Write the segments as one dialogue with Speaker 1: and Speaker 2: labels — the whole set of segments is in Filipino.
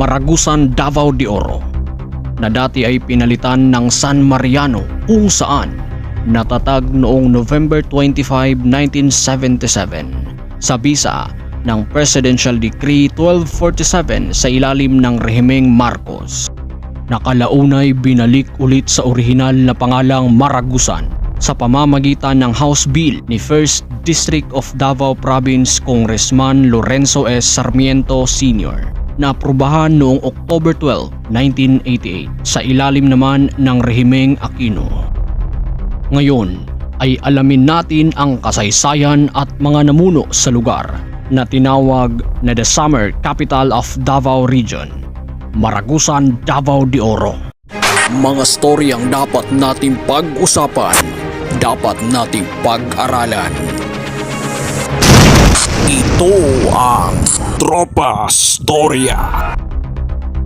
Speaker 1: Maragusan, Davao de Oro na dati ay pinalitan ng San Mariano kung saan natatag noong November 25, 1977 sa bisa ng Presidential Decree 1247 sa ilalim ng rehimeng Marcos. Nakalaunay binalik ulit sa orihinal na pangalang Maragusan sa pamamagitan ng House Bill ni 1st District of Davao Province Congressman Lorenzo S. Sarmiento Sr. na aprubahan noong October 12, 1988 sa ilalim naman ng rehimeng Aquino. Ngayon ay alamin natin ang kasaysayan at mga namuno sa lugar na tinawag na the Summer Capital of Davao Region, Maragusan, Davao de Oro. Mga storyang dapat nating pag-usapan, dapat nating pag-aralan. Ito ang Tropa Storya.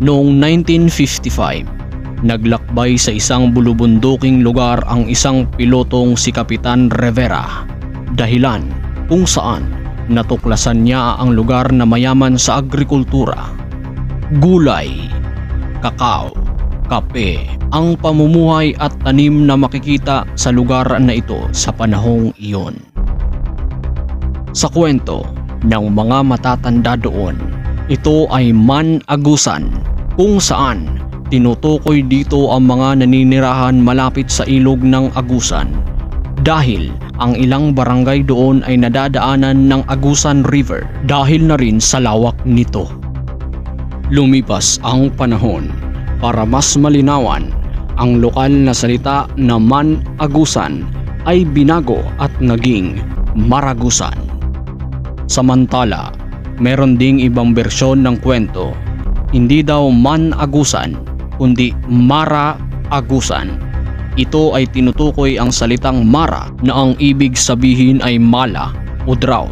Speaker 1: Noong 1955, naglakbay sa isang bulubunduking lugar ang isang pilotong si Kapitan Rivera. Dahilan kung saan natuklasan niya ang lugar na mayaman sa agrikultura. Gulay, kakao, kape, ang pamumuhay at tanim na makikita sa lugar na ito sa panahong iyon. Sa kwento ng mga matatanda doon, ito ay Man-Agusan kung saan tinutukoy dito ang mga naninirahan malapit sa ilog ng Agusan dahil ang ilang barangay doon ay nadadaanan ng Agusan River dahil na rin sa lawak nito. Lumipas ang panahon para mas malinawan ang lokal na salita na Man-Agusan ay binago at naging Maragusan. Samantala, meron ding ibang bersyon ng kwento. Hindi daw Man-Agusan, kundi Mara-Agusan. Ito ay tinutukoy ang salitang Mara na ang ibig sabihin ay mala o drought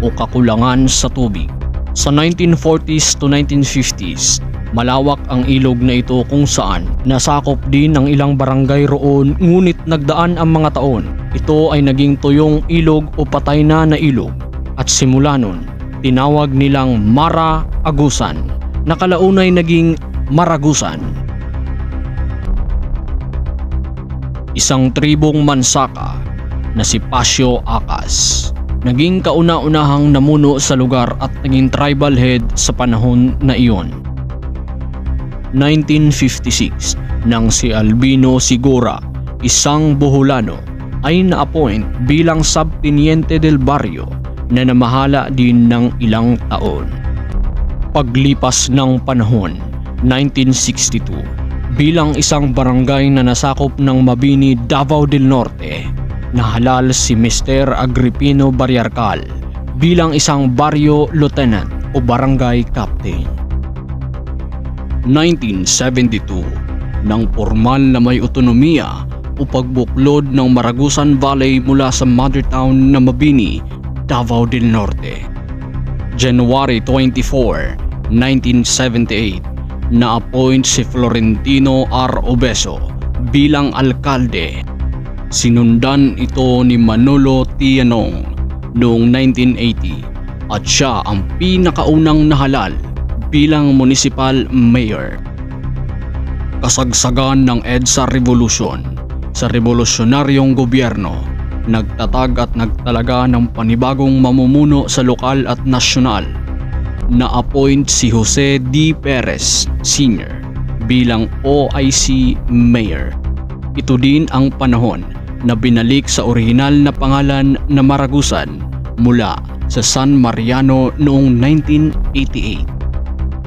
Speaker 1: o kakulangan sa tubig. Sa 1940s to 1950s, malawak ang ilog na ito kung saan nasakop din ng ilang barangay roon ngunit nagdaan ang mga taon. Ito ay naging tuyong ilog o patay na na ilog at simula nun, tinawag nilang Mara Agusan na kalaunay naging Maragusan. Isang tribong mansaka na si Pasio Akas. Naging kauna-unahang namuno sa lugar at naging tribal head sa panahon na iyon. 1956 nang si Albino Sigura, isang Boholano, ay na-appoint bilang subteniente del barrio na namahala din ng ilang taon. Paglipas ng panahon, 1962, bilang isang barangay na nasakop ng Mabini, Davao del Norte, nahalal si Mr. Agripino Barriarcal bilang isang barrio lieutenant o barangay captain. 1972, nang formal na may otonomiya o pagbuklod ng Maragusan Valley mula sa mother town na Mabini, Davao del Norte. January 24, 1978, na-appoint si Florentino R. Obeso bilang alkalde. Sinundan ito ni Manolo Tianong noong 1980 at siya ang pinakaunang nahalal bilang municipal mayor. Kasagsagan ng EDSA Revolution sa revolusyonaryong gobyerno nagtatag at nagtalaga ng panibagong mamumuno sa lokal at nasyonal na-appoint si Jose D. Perez Sr. bilang OIC Mayor. Ito din ang panahon na binalik sa orihinal na pangalan na Maragusan mula sa San Mariano noong 1988.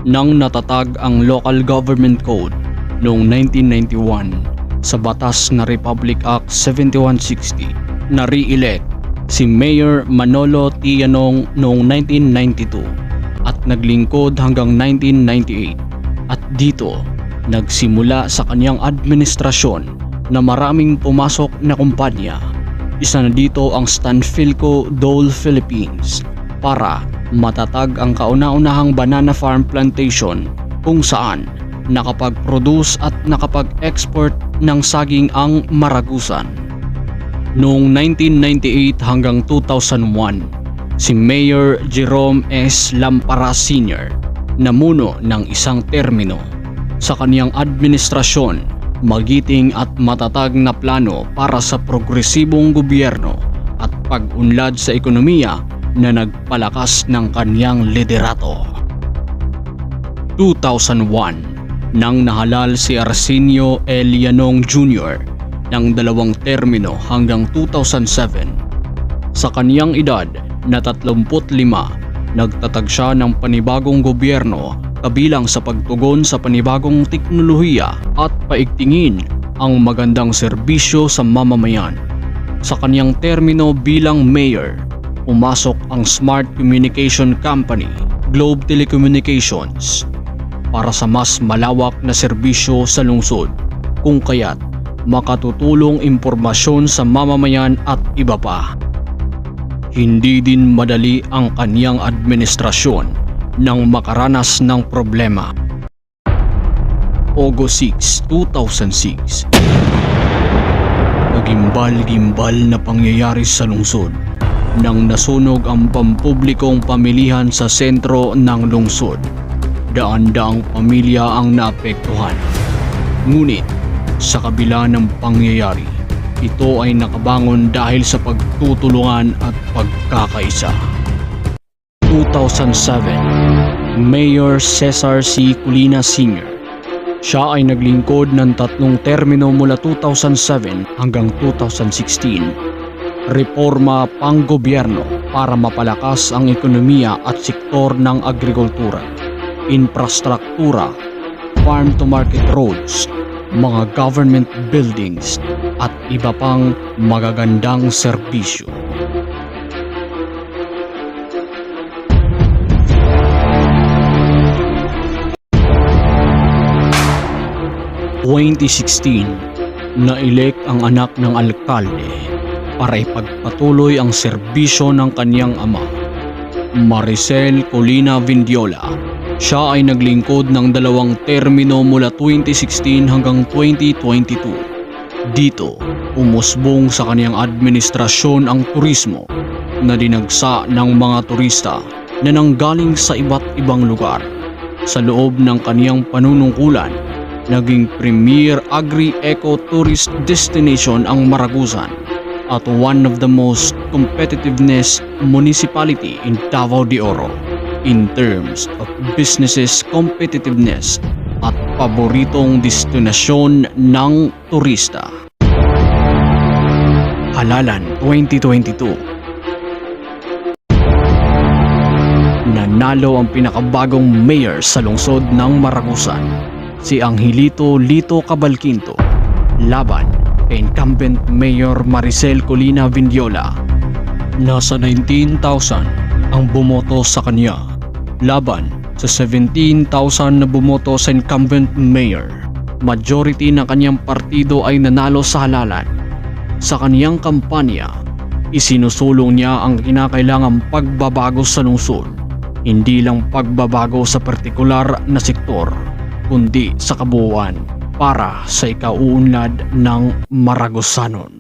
Speaker 1: Nang natatag ang Local Government Code noong 1991 sa batas na Republic Act 7160 na re-elect si Mayor Manolo Tianong noong 1992 at naglingkod hanggang 1998 at dito nagsimula sa kanyang administrasyon na maraming pumasok na kumpanya. Isa na dito ang Stanfilco Dole Philippines para matatag ang kauna-unahang banana farm plantation kung saan nakapag-produce at nakapag-export ng saging ang Maragusan. Noong 1998 hanggang 2001, si Mayor Jerome S. Lampara Sr. namuno ng isang termino. Sa kaniyang administrasyon, magiting at matatag na plano para sa progresibong gobyerno at pag-unlad sa ekonomiya na nagpalakas ng kaniyang liderato. 2001 nang nahalal si Arsenio L. Yanong Jr. ng dalawang termino hanggang 2007. Sa kaniyang edad na 35, nagtatag siya ng panibagong gobyerno kabilang sa pagtugon sa panibagong teknolohiya at paigtingin ang magandang serbisyo sa mamamayan. Sa kaniyang termino bilang mayor, pumasok ang Smart Communication Company, Globe Telecommunications, para sa mas malawak na serbisyo sa lungsod kung kaya't makatutulong impormasyon sa mamamayan at iba pa. Hindi din madali ang kaniyang administrasyon nang makaranas ng problema. August 6, 2006 Nagimbal-gimbal na pangyayari sa lungsod nang nasunog ang pampublikong pamilihan sa sentro ng lungsod. Daan-daang pamilya ang naapektuhan. Ngunit sa kabila ng pangyayari, ito ay nakabangon dahil sa pagtutulungan at pagkakaisa. 2007 Mayor Cesar C. Culina Sr. Siya ay naglingkod ng tatlong termino mula 2007 hanggang 2016. Reforma panggobyerno para mapalakas ang ekonomiya at sektor ng agrikultura, infrastruktura, farm-to-market roads, mga government buildings at iba pang magagandang serbisyo. ...2016, nailek ang anak ng alkalde para ipagpatuloy ang serbisyo ng kaniyang ama. Maricel Colina Vindiola siya ay naglingkod ng dalawang termino mula 2016 hanggang 2022. Dito, umusbong sa kaniyang administrasyon ang turismo na dinagsa ng mga turista na nanggaling sa iba't ibang lugar. Sa loob ng kaniyang panunungkulan, naging premier agri-eco tourist destination ang Maragusan at one of the most competitiveness municipality in Davao de Oro in terms of businesses competitiveness at paboritong destinasyon ng turista. Halalan 2022 Nanalo ang pinakabagong mayor sa lungsod ng Maragusan, si Angelito Lito Cabalquinto, laban incumbent Mayor Maricel Colina Vindiola. Nasa 19,000 ang bumoto sa kanya laban sa 17,000 na bumoto sa incumbent mayor. Majority ng kanyang partido ay nanalo sa halalan. Sa kaniyang kampanya, isinusulong niya ang kinakailangang pagbabago sa lungsod. Hindi lang pagbabago sa partikular na sektor, kundi sa kabuuan para sa ikauunlad ng Maragosanon.